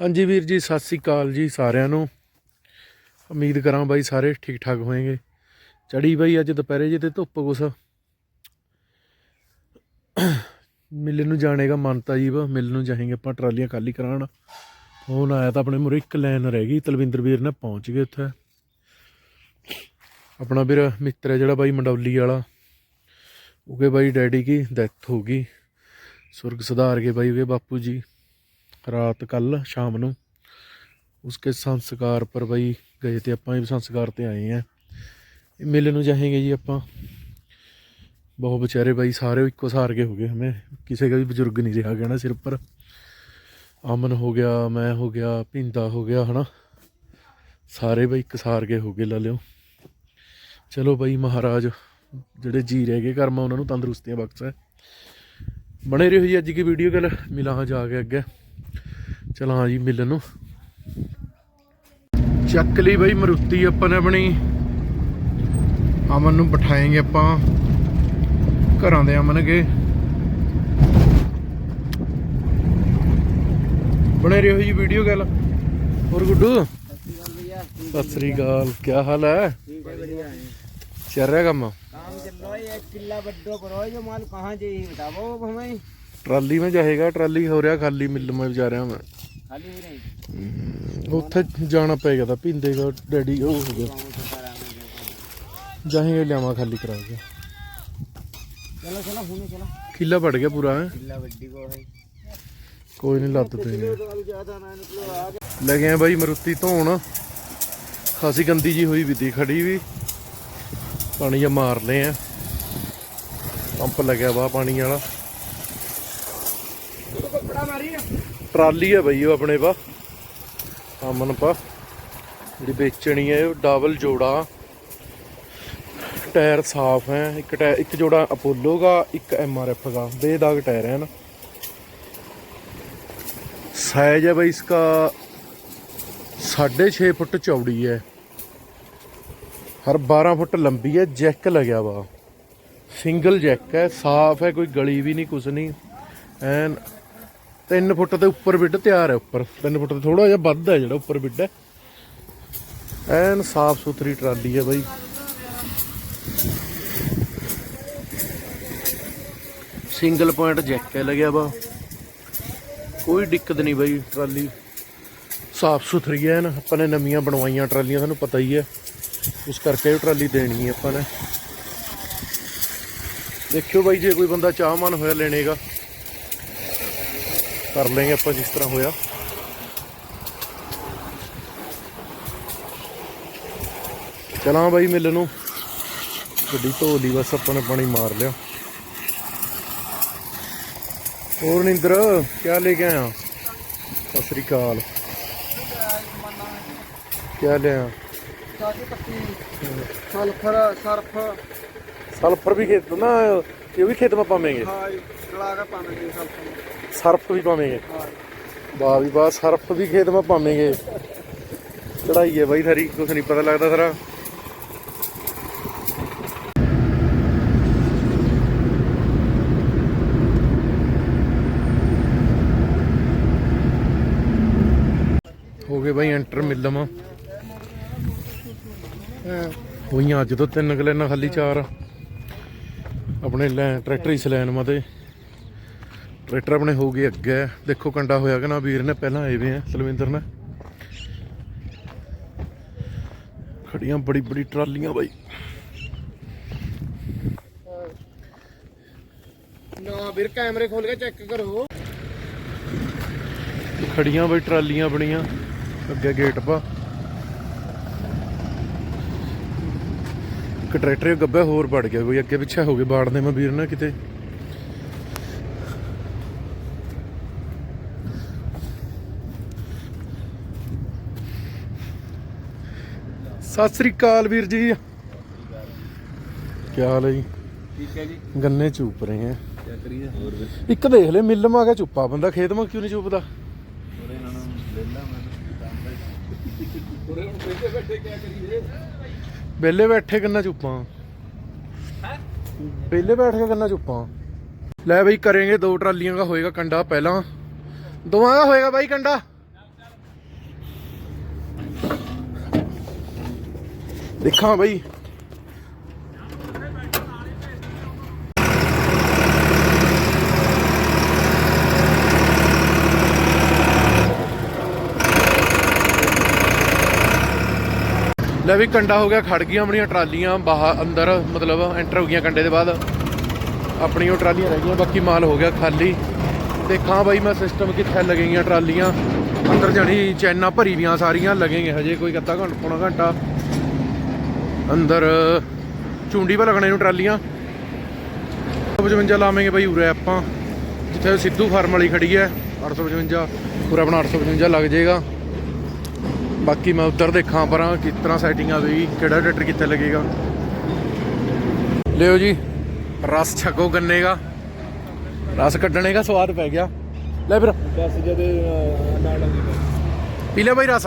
ਹਾਂਜੀ ਵੀਰ ਜੀ, ਸਤਿ ਸ੍ਰੀ ਅਕਾਲ ਜੀ ਸਾਰਿਆਂ ਨੂੰ। ਉਮੀਦ ਕਰਾਂ ਬਾਈ ਸਾਰੇ ਠੀਕ ਠਾਕ ਹੋਏਗੇ। ਚੜੀ ਬਾਈ ਅੱਜ ਦੁਪਹਿਰੇ ਜੇ ਤੇ ਧੁੱਪ ਕੁਛ। ਮਿਲਣ ਨੂੰ ਜਾਣੇਗਾ ਮਨਤਾ ਜੀ ਵਾ ਮਿਲ ਨੂੰ ਜਾਏਂਗੇ ਆਪਾਂ, ਟਰਾਲੀਆਂ ਖਾਲੀ ਕਰਾਉਣ। ਫੋਨ ਆਇਆ ਤਾਂ ਆਪਣੇ ਮੁਰੇ ਇੱਕ ਲਾਈਨ ਰਹਿ ਗਈ, ਤਲਵਿੰਦਰ ਵੀਰ ਨੇ ਪਹੁੰਚ ਗਏ ਉੱਥੇ। ਆਪਣਾ ਵੀਰ ਮਿੱਤਰ ਹੈ ਜਿਹੜਾ ਬਾਈ ਮੰਡੌਲੀ ਵਾਲਾ। ਉਹਦੇ ਬਾਈ ਡੈਡੀ ਕੀ, ਡੈਥ ਹੋ ਗਈ। ਸੁਰਗ ਸੁਧਾਰ ਕੇ ਬਾਈ ਉਹਦੇ ਬਾਪੂ ਜੀ। ਰਾਤ ਕੱਲ ਸ਼ਾਮ ਨੂੰ। ਉਸਕੇ ਸੰਸਕਾਰ ਪਰ ਬਈ ਗਏ ਤੇ ਆਪਾਂ ਵੀ ਸੰਸਕਾਰ ਤੇ ਆਏ ਆ। ਇਹ ਮਿਲਣ ਨੂੰ ਚਾहेंगे ਜੀ ਆਪਾਂ। ਬਹੁਤ ਵਿਚਾਰੇ ਬਾਈ ਸਾਰੇ ਇੱਕੋ ਸਾਰ ਕੇ ਹੋ ਗਏ ਹਮੇ। ਕਿਸੇ ਦਾ ਵੀ ਬਜ਼ੁਰਗ ਨਹੀਂ ਰਿਹਾ ਗਿਆ ਨਾ ਸਿਰ ਪਰ ਅਮਨ ਹੋ ਗਿਆ, ਮੈਂ ਹੋ ਗਿਆ ਪਿੰਦਾ ਹੋ ਗਿਆ, ਹਨਾ। ਸਾਰੇ ਬਈ ਇੱਕ ਸਾਰ ਕੇ ਹੋ ਗਏ ਲਾ ਲਿਓ। ਚਲੋ ਬਾਈ ਮਹਾਰਾਜ, ਜਿਹੜੇ ਜੀ ਰਹਿ ਗਏ ਕਰਮਾ, ਉਹਨਾਂ ਨੂੰ ਤੰਦਰੁਸਤੀਆਂ ਬਖਸ਼ੇ। ਬਣੇ ਰਹੋ ਜੀ ਅੱਜ ਦੀ ਵੀਡੀਓ ਗੱਲ ਮਿਲਾਂ ਜਾ ਕੇ ਅੱਗੇ। ਚਲਾਂ ਜੀ ਮਿਲਣ ਨੂੰ ਚੱਕ ਲਈ ਬਈ ਮਰੂਤੀ ਆਪਾਂ ਨੇ ਆਪਣੀ ਅਮਨ ਨੂੰ ਬਿਠਾਏਂਗੇ ਆਪਾਂ ਘਰਾਂ ਦੇ ਅਮਨ ਕੇ ਬਣੇ ਰਹੋ ਜੀ ਵੀਡੀਓ ਗੱਲ ਹੋਰ ਗੁੱਡੂ ਸਤਿ ਸ੍ਰੀ ਅਕਾਲ ਕੀ ਹਾਲ ਹੈ ਚੱਲ ਰਿਹਾ ਕੰਮ काम चल रहा है एक किला बड्डो करो जो माल कहाँ जाइए बताओ अब हमें ਟਰਾਲੀ ਮੈਂ ਜਾਏਗਾ ਟਰਾਲੀ ਹੋ ਰਿਹਾ ਖਾਲੀ ਮਿਲ ਮੈਂ ਜਾ ਰਿਹਾ ਮੈਂ। ਉੱਥੇ ਜਾਣਾ ਪਏਗਾ ਤਾਂ ਪਿੰਦੇਗਾ ਡੈਡੀ ਉਹ ਹੋ ਗਿਆ ਜਾਹੀਂਗੇ ਲਿਆਵਾ ਖਾਲੀ ਕਰਾ ਕੇ। ਚਲੋ ਵੱਡ ਗਿਆ ਪੂਰਾ ਕੋਈ ਨਹੀਂ ਲੱਤ ਤੇ ਲੈ ਗਏ ਬਾਈ ਮਰੂਤੀ ਧੋਣ। ਖਾਸੀ ਗੰਦੀ ਜੀ ਹੋਈ ਵੀ ਖੜੀ ਵੀ। ਪਾਣੀ ਜਾਂ ਮਾਰ ਲਏ ਆ। ਪੰਪ ਲੱਗਿਆ ਵਾ ਪਾਣੀ ਵਾਲਾ। ਟਰਾਲੀ ਹੈ ਬਈ ਉਹ ਆਪਣੇ ਪਾ। ਅਮਨ ਪਾ। ਜਿਹੜੀ ਵੇਚਣੀ ਹੈ ਉਹ ਡਬਲ ਜੋੜਾ। ਟਾਇਰ ਸਾਫ਼ ਹੈ। ਇੱਕ ਟਾਇਰ ਇੱਕ ਜੋੜਾ ਅਪੋਲੋ ਦਾ, ਇੱਕ ਐਮ ਆਰ ਐਫ ਦਾ। ਬੇਦਾਗ ਟਾਇਰ ਹੈ ਨਾ। ਸਾਈਜ਼ ਹੈ ਬਈ ਇਸਕਾ 6.5 ਫੁੱਟ ਚੌੜੀ ਹੈ। ਹਰ 12 ਫੁੱਟ ਲੰਬੀ ਹੈ। ਜੈਕ ਲੱਗਿਆ ਵਾ। ਸਿੰਗਲ ਜੈਕ ਹੈ। ਸਾਫ਼ ਹੈ। ਕੋਈ ਗਲੀ ਵੀ ਨਹੀਂ ਕੁਝ ਨਹੀਂ। ਐਨ 3 ਫੁੱਟ ਦੇ ਉੱਪਰ ਬਿੱਡ ਤਿਆਰ ਹੈ ਉੱਪਰ। 3 ਫੁੱਟ ਤੋਂ ਥੋੜਾ ਜਿਹਾ ਵੱਧ ਹੈ ਜਿਹੜਾ ਉੱਪਰ ਬਿੱਡ ਹੈ। ਐਨ ਸਾਫ਼ ਸੁਥਰੀ ਟਰਾਲੀ ਹੈ ਬਾਈ। ਸਿੰਗਲ ਪੁਆਇੰਟ ਜੈਕ ਹੈ ਲੱਗਿਆ ਵਾ। ਕੋਈ ਦਿੱਕਤ ਨਹੀਂ ਬਾਈ ਟਰਾਲੀ। ਸਾਫ਼ ਸੁਥਰੀ ਹੈ ਨਾ। ਆਪਾਂ ਨੇ ਨਵੀਆਂ ਬਣਵਾਈਆਂ ਟਰਾਲੀਆਂ, ਤੁਹਾਨੂੰ ਪਤਾ ਹੀ ਹੈ। ਉਸ ਕਰਕੇ ਇਹ ਟਰਾਲੀ ਦੇਣੀ ਹੈ ਆਪਾਂ ਨੇ। ਦੇਖਿਓ ਬਾਈ, ਜੇ ਕੋਈ ਬੰਦਾ ਚਾਹਵਾਨ ਹੋਇਆ ਲੈਣੇਗਾ। ਕਰ ਲਾਂਗੇ ਆਪਾਂ ਜਿਸ ਤਰ੍ਹਾਂ ਹੋਇਆ। ਚਲਾਂ ਬਾਈ ਮਿਲ ਨੂੰ। ਗੱਡੀ ਧੋ ਬਸ ਆਪਾਂ ਨੇ ਪਾਣੀ ਮਾਰ ਲਿਆ। ਹੋਰ ਨਿੰਦਰ ਕੀ ਲੈ ਕੇ ਆਇਆ? ਸਤਿ ਸ੍ਰੀ ਅਕਾਲ। ਕਿਆ ਲਿਆ ਕਾਜੀ ਸਲਫਰ ਸਰਫ। ਸਲਫਰ ਵੀ ਖੇਤ ਨਾ ਇਹ ਵੀ ਖੇਤ ਮਾ ਪਾਵੇਂਗੇ। ਹਾਂ ਕਲਾ ਕੇ ਪਾਵੇਂਗੇ ਸਲਫਰ। ਸਰਫ ਵੀ ਪਾਵੇਂਗੇ। ਵਾਹ ਵੀ, ਵਾਹ, ਸਰਫ ਵੀ ਖੇਤ ਮਾ ਪਾਵੇਂਗੇ। ਚੜਾਈ ਹੈ ਬਾਈ ਥਰੀ ਕੁਛ ਨਹੀਂ ਪਤਾ ਲੱਗਦਾ ਥਰਾ ਹੋ ਗਏ ਬਾਈ ਐਂਟਰ ਮਿਲਮ। ਹੋਈਆਂ ਅੱਜ ਤੋਂ ਤਿੰਨ ਕਲੈਨਾਂ ਖਾਲੀ ਚਾਰ। ਆਪਣੇ ਲੈ, ਟਰੈਕਟਰ ਇਸ ਲੈਣ ਤੇ। ਟਰੈਕਟਰ ਆਪਣੇ ਹੋ ਗਏ ਅੱਗੇ। ਦੇਖੋ ਕੰਡਾ ਹੋਇਆ ਕਿ ਨਾ ਵੀਰ ਨੇ ਪਹਿਲਾਂ ਆਏ ਵੇ ਆ ਸਲਵਿੰਦਰ ਨੇ। ਖੜੀਆਂ ਬੜੀ ਬੜੀ ਟਰਾਲੀਆਂ ਬਾਈ। ਨਾ ਵੀਰ ਕੈਮਰੇ ਖੋਲ ਕੇ ਚੈੱਕ ਕਰੋ। ਖੜੀਆਂ ਬਈ ਟਰਾਲੀਆਂ ਬਣੀਆਂ। ਅੱਗੇ ਗੇਟ ਪਾ। ਇੱਕ ਟਰੈਕਟਰ ਗੱਬੇ ਹੋਰ ਵੜ ਗਿਆ ਕੋਈ ਅੱਗੇ ਪਿੱਛੇ ਹੋ ਗਏ ਬਾੜਦੇ ਮੈਂ ਵੀਰ ਨਾ ਕਿਤੇ। ਸਤਿ ਸ੍ਰੀ ਅਕਾਲ ਵੀਰ ਜੀ। ਕੀ ਹਾਲ ਹੈ ਜੀ? ਠੀਕ ਹੈ ਜੀ। ਗੰਨੇ ਚੂਪ ਰਹੇ ਆ ਇੱਕ ਦੇਖ ਲੈ ਮਿਲ ਮਾ ਕੇ ਚੁੱਪਾ ਬੰਦਾ ਖੇਤ ਮਾ ਕਿਉਂ ਨਹੀਂ ਚੁੱਪਦਾ? ਬੈਠੇ। ਬੇਲੇ ਬੈਠੇ ਗੰਨਾ ਚੁੱਪਾਂ। ਹੈ? ਬੇਲੇ ਬੈਠ ਕੇ ਗੰਨਾ ਚੁੱਪਾਂ। ਲੈ ਬਈ ਕਰਾਂਗੇ ਦੋ ਟਰਾਲੀਆਂ ਦਾ ਹੋਏਗਾ ਕੰਡਾ ਪਹਿਲਾਂ। ਦੋਵਾਂ ਦਾ ਹੋਏਗਾ ਬਾਈ ਕੰਡਾ। ਦੇਖਾਂ ਬਾਈ। ਲੈ ਵੀ ਕੰਡਾ ਹੋ ਗਿਆ, ਖੜ ਗਈਆਂ ਆਪਣੀਆਂ ਟਰਾਲੀਆਂ ਬਾਹਰ ਅੰਦਰ, ਮਤਲਬ ਐਂਟਰ ਹੋ ਗਈਆਂ ਕੰਡੇ ਦੇ ਬਾਅਦ। ਆਪਣੀਆਂ ਉਹ ਟਰਾਲੀਆਂ ਰਹਿ ਗਈਆਂ, ਬਾਕੀ ਮਾਲ ਹੋ ਗਿਆ ਖਾਲੀ। ਦੇਖਾਂ ਬਾਈ ਮੈਂ ਸਿਸਟਮ ਕਿੱਥੇ ਲੱਗੇਗੀਆਂ ਟਰਾਲੀਆਂ। ਅੰਦਰ ਜਾਣੀ ਚੈਨਾਂ ਭਰੀ ਵੀਆਂ ਸਾਰੀਆਂ ਲੱਗੇਗੇ ਹਜੇ ਕੋਈ ਅੱਧਾ ਘੰਟਾ, ਪੌਣਾ ਘੰਟਾ। ਅੰਦਰ ਚੁੰਡੀ 'ਤੇ ਲੱਗਣੇ ਨੂੰ ਟਰਾਲੀਆਂ। 855 ਲਾਵਾਂਗੇ ਬਾਈ ਉਰੇ ਆਪਾਂ। ਜਿੱਥੇ ਸਿੱਧੂ ਫਾਰਮ ਵਾਲੀ ਖੜੀ ਹੈ 855 ਪੂਰਾ ਆਪਣਾ 855 ਲੱਗ ਜਾਏਗਾ। ਬਾਕੀ ਮੈਂ ਉੱਧਰ ਦੇਖਾਂ ਪਰਾਂ ਕਿਸ ਤਰ੍ਹਾਂ ਸੈਟਿੰਗ ਆਵੇਗੀ ਕਿਹੜਾ ਟਰੈਕਟਰ ਕਿੱਥੇ ਲੱਗੇਗਾ। ਲਿਓ ਜੀ ਰਸ ਛਕੋ ਗੰਨੇ ਦਾ। ਰਸ ਕੱਢਣੇ ਦਾ ਸਵਾਦ ਪੈ ਗਿਆ। ਲੈ ਫਿਰ। ਬਸ ਜਦ ਨਾਲ ਪੀ ਲੈ ਬਾਈ ਰਸ।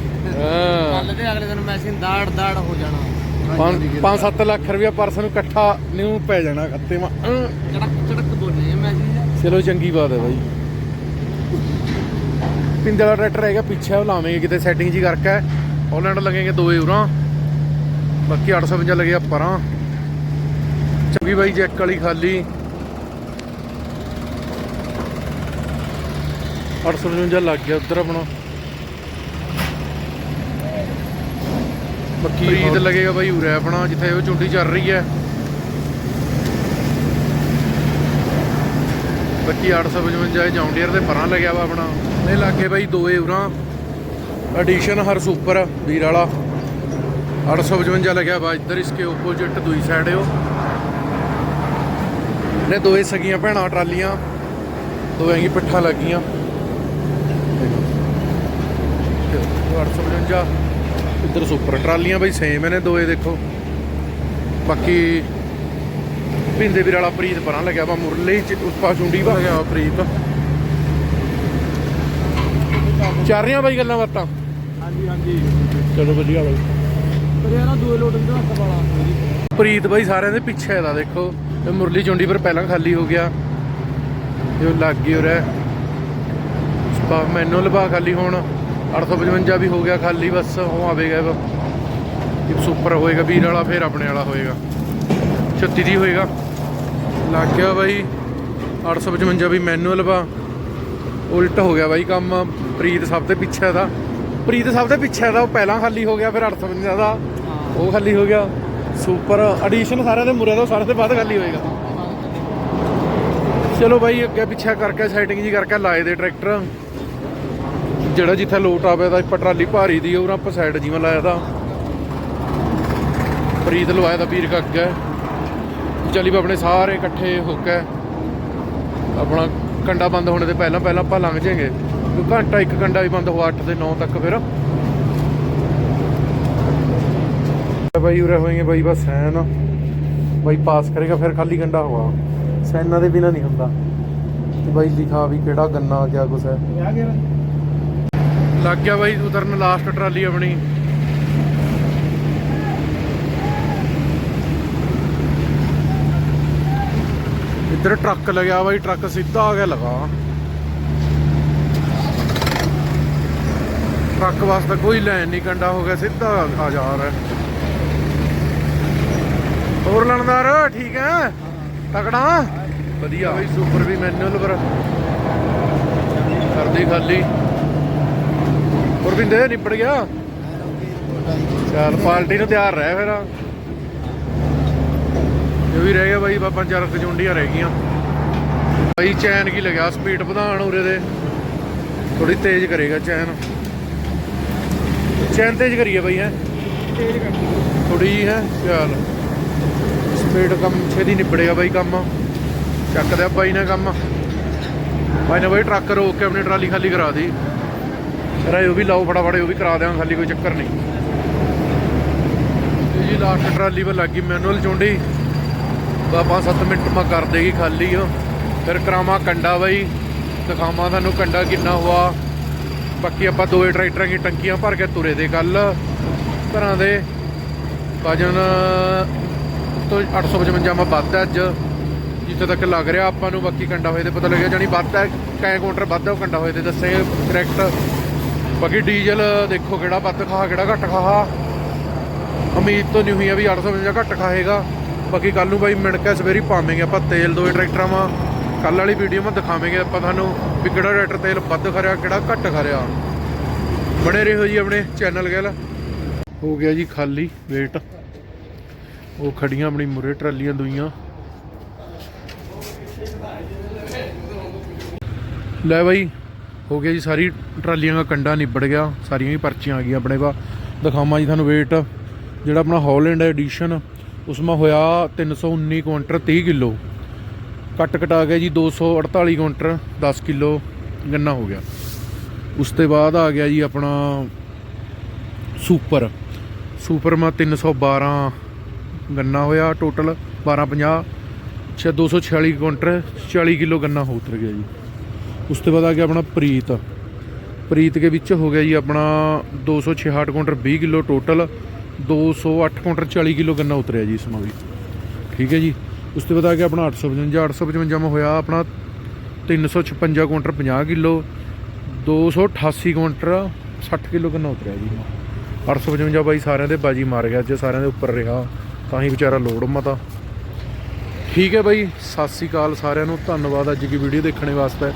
ਹਾਂ। ਕੱਲ ਤੇ ਅਗਲੇ ਦਿਨ ਮੈਸੇਜ ਦਾੜ ਦਾੜ ਹੋ ਜਾਣਾ। 5-7 ਲੱਖ ਰੁਪਇਆ ਪਰਸ ਨੂੰ ਇਕੱਠਾ ਨਿਊ ਪੈ ਜਾਣਾ ਖੱਤੇ ਮਾ ਚੜਕ ਚੜਕ ਬੋਲੇ ਮੈਸੇਜ ਚਲੋ ਚੰਗੀ ਬਾਤ ਹੈ ਬਾਈ। ਪਿੰਦੇ ਵਾਲਾ ਟਰੈਕਟਰ ਹੈਗਾ ਪਿੱਛੇ ਉਹ ਲਾਵਾਂਗੇ ਕਿਤੇ ਸੈਟਿੰਗ ਜੀ ਕਰਕੇ। ਹਾਲੈਂਡ ਲੱਗेंगे 2 ਯੂਰਾਂ ਬਾਕੀ 850 ਲੱਗਿਆ ਪਰਾਂ ਚੰਗੀ ਬਾਈ ਜੈਕ ਵਾਲੀ ਖਾਲੀ। 855 ਲੱਗ ਗਿਆ ਉਧਰ ਆਪਣਾ। ਬਾਕੀ ਈਦ ਲੱਗੇਗਾ ਬਾਈ ਉਰੇ ਆਪਣਾ ਜਿੱਥੇ ਉਹ ਚੁੰਡੀ ਚੱਲ ਰਹੀ ਹੈ। ਬਾਕੀ 855 ਜੌਂਡੀਅਰ ਦੇ ਪਰਾਂ ਲੱਗਿਆ ਵਾ ਆਪਣਾ। ਇਹ ਲੱਗੇ ਬਾਈ 2 ਯੂਰਾਂ ਐਡੀਸ਼ਨ ਹਰ ਸੁਪਰ ਵੀਰ ਵਾਲਾ। 855 ਲੱਗਿਆ ਵਾ ਇੱਧਰ ਇਸਕੇ ਆਪੋਜ਼ਿਟ ਦੂਈ ਸਾਈਡ ਹੈ ਨੇ ਦੋਏ ਸਗੀਆਂ ਭੈਣਾਂ ਟਰਾਲੀਆਂ। ਦੋਵੇਂ ਹੀ ਪਿੱਠਾਂ ਲੱਗੀਆਂ। 855 ਇੱਧਰ ਸੁਪਰ ਟਰਾਲੀਆਂ ਬਾਈ ਸੇਮ ਨੇ ਦੋਏ ਦੇਖੋ। ਬਾਕੀ ਪਿੰਦੇ ਵੀਰ ਵਾਲਾ ਪ੍ਰੀਤ ਪਰਾਂ ਲੱਗਿਆ ਵਾ ਮੁਰਲੇ ਚ ਉਸ ਪਾ ਚੁੰਡੀ ਵਾ। ਗਿਆ ਪ੍ਰੀਤ। ਚੱਲ ਰਹੀਆਂ ਬਾਈ ਗੱਲਾਂ ਬਾਤਾਂ? ਹਾਂਜੀ ਹਾਂਜੀ। ਚਲੋ ਵਧੀਆ ਬਾਈ। ਪਰ ਯਾਰ ਦੂਏ ਲੋਟ ਦੇ ਹੱਥ ਵਾਲਾ ਪ੍ਰੀਤ ਬਾਈ ਸਾਰਿਆਂ ਦੇ ਪਿੱਛੇ ਦਾ ਦੇਖੋ। ਇਹ ਮੁਰਲੀ ਚੁੰਡੀ ਪਰ ਪਹਿਲਾਂ ਖਾਲੀ ਹੋ ਗਿਆ। ਇਹ ਲੱਗ ਗਈ ਉਰੇ। ਸਪਾ ਮੈਨੂੰ ਲਵਾ ਖਾਲੀ ਹੁਣ। 855 ਵੀ ਹੋ ਗਿਆ ਖਾਲੀ, ਬਸ ਉਹ ਆਵੇਗਾ ਇਹ ਸੁਪਰ ਹੋਏਗਾ ਵੀਰ ਵਾਲਾ, ਫਿਰ ਆਪਣੇ ਵਾਲਾ ਹੋਏਗਾ। 36 ਦੀ ਹੋਏਗਾ। ਲੱਗ ਗਿਆ ਬਾਈ 855 ਵੀ ਮੈਨੂਅਲ ਵਾ। ਉਲਟ ਹੋ ਗਿਆ ਬਾਈ ਕੰਮ, ਪ੍ਰੀਤ ਸਭ ਦੇ ਪਿੱਛੇ ਦਾ। ਪ੍ਰੀਤ ਸਭ ਦੇ ਪਿੱਛੇ ਦਾ, ਉਹ ਪਹਿਲਾਂ ਖਾਲੀ ਹੋ ਗਿਆ, ਫਿਰ 855 ਦਾ। ਉਹ ਖਾਲੀ ਹੋ ਗਿਆ। ਸੁਪਰ ਐਡੀਸ਼ਨ ਸਾਰਿਆਂ ਦੇ ਮੁਰੇ ਦਾ ਸਾਰਿਆਂ ਦੇ ਬਾਅਦ ਖਾਲੀ ਹੋਏਗਾ। ਚਲੋ ਬਾਈ, ਅੱਗੇ ਪਿੱਛੇ ਕਰਕੇ ਸੈਟਿੰਗ ਜੀ ਕਰਕੇ ਲਾਏ ਦੇ ਟਰੈਕਟਰ। ਜਿਹੜਾ ਜਿੱਥੇ ਲੋਟ ਆਵੇ ਦਾ ਟਰਾਲੀ ਭਾਰੀ ਦੀ ਉਹ ਆਪਾਂ ਸਾਈਡ ਜਿਵੇਂ ਲਾਇਆ ਦਾ। ਪ੍ਰੀਤ ਲਵਾਇਆ ਦਾ ਵੀਰ ਕਾ ਚਲੀ ਆਪਣੇ ਸਾਰੇ ਇਕੱਠੇ ਹੋ ਕੇ ਆਪਣਾ ਕੰਡਾ ਬੰਦ ਹੋਣੇ ਦੇ ਪਹਿਲਾਂ ਪਹਿਲਾਂ ਆਪਾਂ ਲੰਘ ਜਾਾਂਗੇ ਘੰਟਾ, ਇੱਕ ਕੰਡਾ ਵੀ ਬੰਦ ਹੋਆ 8 ਤੇ 9 ਤੱਕ ਫਿਰ। ਬਾਈ, ਉਰੇ ਹੋਏਗੇ ਬਾਈ, ਬਸ ਸੈਨ ਬਾਈ, ਪਾਸ ਕਰੇਗਾ, ਫਿਰ ਖਾਲੀ ਕੰਡਾ ਹੋਆ ਸੈਨਾ ਦੇ ਬਿਨਾ ਨਹੀਂ ਹੁੰਦਾ। ਤੇ ਬਾਈ ਲਿਖਾ ਵੀ ਕਿਹੜਾ ਗੰਨਾ ਕਿਆ ਕੁਛ ਹੈ। ਲੱਗ ਗਿਆ ਬਾਈ ਉਤਰਨ ਲਾਸਟ ਟਰਾਲੀ ਆਪਣੀ। ਇੱਧਰ ਟਰੱਕ ਲੱਗਿਆ ਬਾਈ ਟਰੱਕ ਸਿੱਧਾ ਆ ਗਿਆ ਲਗਾ। ਟਰੱਕ ਵਾਸਤੇ ਕੋਈ ਲਾਈਨ ਨਹੀਂ ਕੰਡਾ ਹੋ ਗਿਆ ਸਿੱਧਾ ਆ ਜਾ ਰਿਹਾ। ਹੋਰ ਲਣਦਾਰ ਠੀਕ ਹੈ? ਤਕੜਾ? ਵਧੀਆ। ਬਾਈ ਸੁਪਰ ਵੀ ਮੈਨੂਅਲ ਪਰ। ਕਰਦੀ ਖਾਲੀ। ਹੋਰ ਨਿਬੜ ਗਿਆ। ਚੱਲ ਪਾਰਟੀ ਨੂੰ ਤਿਆਰ ਰਹਿ ਫਿਰ। ਇਹ ਵੀ ਰਹਿ ਗਿਆ ਬਾਈ, ਬਾਬਾ ਚਾਰ ਕਜੁੰਡੀਆਂ ਰਹਿ ਗਈਆਂ। ਬਾਈ ਚੈਨ ਕੀ ਲਗਿਆ ਸਪੀਡ ਵਧਾਣ ਉਰੇ ਦੇ। ਥੋੜੀ ਤੇਜ਼ ਕਰੇਗਾ ਚੈਨ। ਚੈਨ ਤੇਜ਼ ਕਰੀਏ ਬਾਈ, ਹੈ? ਥੋੜੀ ਜੀ ਹੈ? ਚੱਲ। ਸਪੀਡ ਕੰਮ ਛੇਤੀ ਨਿਬੜੇਗਾ ਬਾਈ ਕੰਮ। ਚੱਕਦਾ ਬਾਈ ਨੇ ਕੰਮ। ਬਾਈ ਨੇ ਬਾਈ ਟਰੱਕ ਰੋਕ ਕੇ ਆਪਣੀ ਟਰਾਲੀ ਖਾਲੀ ਕਰਾ ਦੀ ਰਾਏ ਉਹ ਵੀ ਲਾਓ ਫਟਾਫਟ, ਉਹ ਵੀ ਕਰਾ ਦਿਆਂ ਖਾਲੀ ਕੋਈ ਚੱਕਰ ਨਹੀਂ। ਜੀ ਲਾਸਟ ਟਰਾਲੀ 'ਤੇ ਲੱਗੀ ਮੈਨੂਅਲ ਚੁੰਡੀ। ਬਾ 5-7 ਮਿੰਟ ਮਾ ਕਰ ਦੇਗੀ ਖਾਲੀ ਉਹ। ਫਿਰ ਕਰਾਵਾਂ ਕੰਡਾ ਬਾਈ। ਦਿਖਾਵਾਂ ਤੁਹਾਨੂੰ ਕੰਡਾ ਕਿੰਨਾ ਹੋਆ। ਬਾਕੀ ਆਪਾਂ ਦੋਏ ਟਰੈਕਟਰਾਂ ਦੀ ਟੰਕੀਆਂ ਭਰ ਕੇ ਤੁਰੇ ਦੇ ਕੱਲ। ਘਰਾਂ ਦੇ। ਵਜਨ ਤੋਂ 855 ਮਾ ਵੱਧ ਅੱਜ। ਜਿੱਥੇ ਤੱਕ ਲੱਗ ਰਿਹਾ ਆਪਾਂ ਨੂੰ, ਬਾਕੀ ਕੰਡਾ ਹੋਏ ਤੇ ਪਤਾ ਲੱਗਿਆ ਜਾਨੀ ਵੱਧ ਹੈ। ਕੈ ਕਾਊਂਟਰ ਵੱਧ ਹੈ, ਉਹ ਕੰਡਾ ਹੋਏ ਤੇ ਦੱਸੇ ਕਰੈਕਟ ਬਾਕੀ ਡੀਜ਼ਲ ਦੇਖੋ ਕਿਹੜਾ ਵੱਧ ਖਾ ਕਿਹੜਾ ਘੱਟ ਖਾ ਉਮੀਦ ਤੋਂ ਨਹੀਂ ਹੋਈ ਆ ਵੀ 855 ਘੱਟ ਖਾਏਗਾ। ਬਾਕੀ ਕੱਲ ਨੂੰ ਬਾਈ ਮਿਣ ਕੇ ਸਵੇਰੀ ਪਾਵਾਂਗੇ ਆਪਾਂ ਤੇਲ ਦੋਏ ਟਰੈਕਟਰਾਂ ਵਾਂ। ਕੱਲ ਵਾਲੀ ਵੀਡੀਓ ਮੈਂ ਦਿਖਾਵਾਂਗੇ ਆਪਾਂ ਤੁਹਾਨੂੰ ਵੀ ਕਿਹੜਾ ਟਰੈਕਟਰ ਤੇਲ ਵੱਧ ਖਰਿਆ, ਕਿਹੜਾ ਘੱਟ ਖਰਿਆ। ਬਣੇ ਰਹੋ ਜੀ ਆਪਣੇ ਚੈਨਲ ਗੱਲ। ਹੋ ਗਿਆ ਜੀ ਖਾਲੀ ਵੇਟ। ਉਹ ਖੜੀਆਂ ਆਪਣੀ ਮੁਰੇ ਟਰਾਲੀਆਂ ਦੁਈਆਂ। ਲੈ ਬਾਈ ਹੋ ਗਿਆ ਜੀ, ਸਾਰੀ ਟਰਾਲੀਆਂ ਦਾ ਕੰਡਾ ਨਿਬੜ ਗਿਆ, ਸਾਰੀਆਂ ਹੀ ਪਰਚੀਆਂ ਆ ਗਈਆਂ ਆਪਣੇ ਪਾ ਦਿਖਾਵਾਂ ਜੀ ਤੁਹਾਨੂੰ weight ਜਿਹੜਾ ਆਪਣਾ ਹੌਲੈਂਡ ਐਡੀਸ਼ਨ ਉਸਮਾ ਹੋਇਆ 319 ਕੁਇੰਟਲ 30 ਕਿਲੋ। ਕੱਟ ਕਟਾ ਗਿਆ ਜੀ 248 ਕੁਇੰਟਲ 10 ਕਿਲੋ ਗੰਨਾ ਹੋ ਗਿਆ। ਉਸ ਤੋਂ ਬਾਅਦ ਆ ਗਿਆ ਜੀ ਆਪਣਾ ਸੁਪਰ ਸੁਪਰ ਮਾ 312 ਗੰਨਾ ਹੋਇਆ ਟੋਟਲ 1250 ਅੱਛਾ 246 ਕੁਇੰਟਲ 40 ਕਿਲੋ ਗੰਨਾ ਹੋ ਉਤਰ ਗਿਆ ਜੀ। ਉਸ ਤੋਂ ਬਾਅਦ ਆ ਗਿਆ ਆਪਣਾ ਪ੍ਰੀਤ। ਪ੍ਰੀਤ ਦੇ ਵਿੱਚ ਹੋ ਗਿਆ ਜੀ ਆਪਣਾ 266 quintal 20 kilo total 208 quintal 40 kilo ਗੰਨਾ ਉਤਰਿਆ ਜੀ ਇਸ ਮਾ ਵੀ। ਠੀਕ ਹੈ ਜੀ। ਉਸ ਤੋਂ ਬਾਅਦ ਆ ਗਿਆ ਆਪਣਾ 855 855 ਮਾ ਹੋਇਆ ਆਪਣਾ 356 ਕੁਇੰਟਲ 50 ਕਿਲੋ 288 ਕੁਇੰਟਲ 60 ਕਿਲੋ ਗੰਨਾ ਉਤਰਿਆ ਜੀ। 855 ਬਾਈ ਸਾਰਿਆਂ ਦੇ ਬਾਜੀ ਮਾਰ ਗਿਆ, ਅੱਜ ਸਾਰਿਆਂ ਦੇ ਉੱਪਰ ਰਿਹਾ, ਤਾਂ ਹੀ ਵਿਚਾਰਾ ਲੋੜ ਮਤਾ। ਠੀਕ ਹੈ ਬਾਈ, ਸਤਿ ਸ੍ਰੀ ਅਕਾਲ ਸਾਰਿਆਂ ਨੂੰ, ਧੰਨਵਾਦ ਅੱਜ ਦੀ ਵੀਡੀਓ ਦੇਖਣ ਵਾਸਤੇ।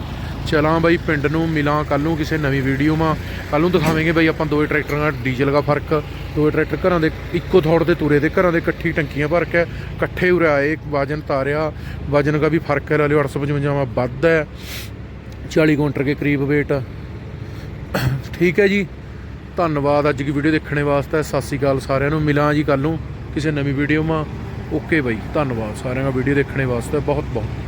ਚਲਾਂ ਬਾਈ ਪਿੰਡ ਨੂੰ, ਮਿਲਾਂ ਕੱਲ ਨੂੰ ਕਿਸੇ ਨਵੀਂ ਵੀਡੀਓ ਮਾ ਕੱਲ ਨੂੰ ਦਿਖਾਵਾਂਗੇ ਬਾਈ ਆਪਾਂ ਦੋਏ ਟਰੈਕਟਰਾਂ ਦਾ ਡੀਜ਼ਲ ਦਾ ਫ਼ਰਕ। ਦੋਏ ਟਰੈਕਟਰ ਘਰਾਂ ਦੇ, ਇੱਕੋ ਥੋੜ ਦੇ ਤੁਰੇ ਤੇ ਘਰਾਂ ਦੇ ਇਕੱਠੀ ਟੰਕੀਆਂ ਭਰ ਕੇ ਇਕੱਠੇ ਉਰੇ ਆਏ ਵਜਨ ਤਾਰਿਆ। ਵਜਨ ਦਾ ਵੀ ਫ਼ਰਕ ਹੈ ਲਿਓ 855 ਮਾ ਵੱਧ ਹੈ। 40 ਕੁਇੰਟਲ ਕੇ ਕਰੀਬ weight ਠੀਕ ਹੈ ਜੀ। ਧੰਨਵਾਦ ਅੱਜ ਦੀ ਵੀਡੀਓ ਦੇਖਣ ਵਾਸਤੇ। ਸਤਿ ਸ੍ਰੀ ਅਕਾਲ ਸਾਰਿਆਂ ਨੂੰ। ਮਿਲਾਂ ਜੀ ਕੱਲ ਨੂੰ ਕਿਸੇ ਨਵੀਂ ਵੀਡੀਓ ਮਾ ਓਕੇ ਬਾਈ, ਧੰਨਵਾਦ ਸਾਰਿਆਂ ਦਾ ਵੀਡੀਓ ਦੇਖਣ ਵਾਸਤੇ। ਬਹੁਤ ਬਹੁਤ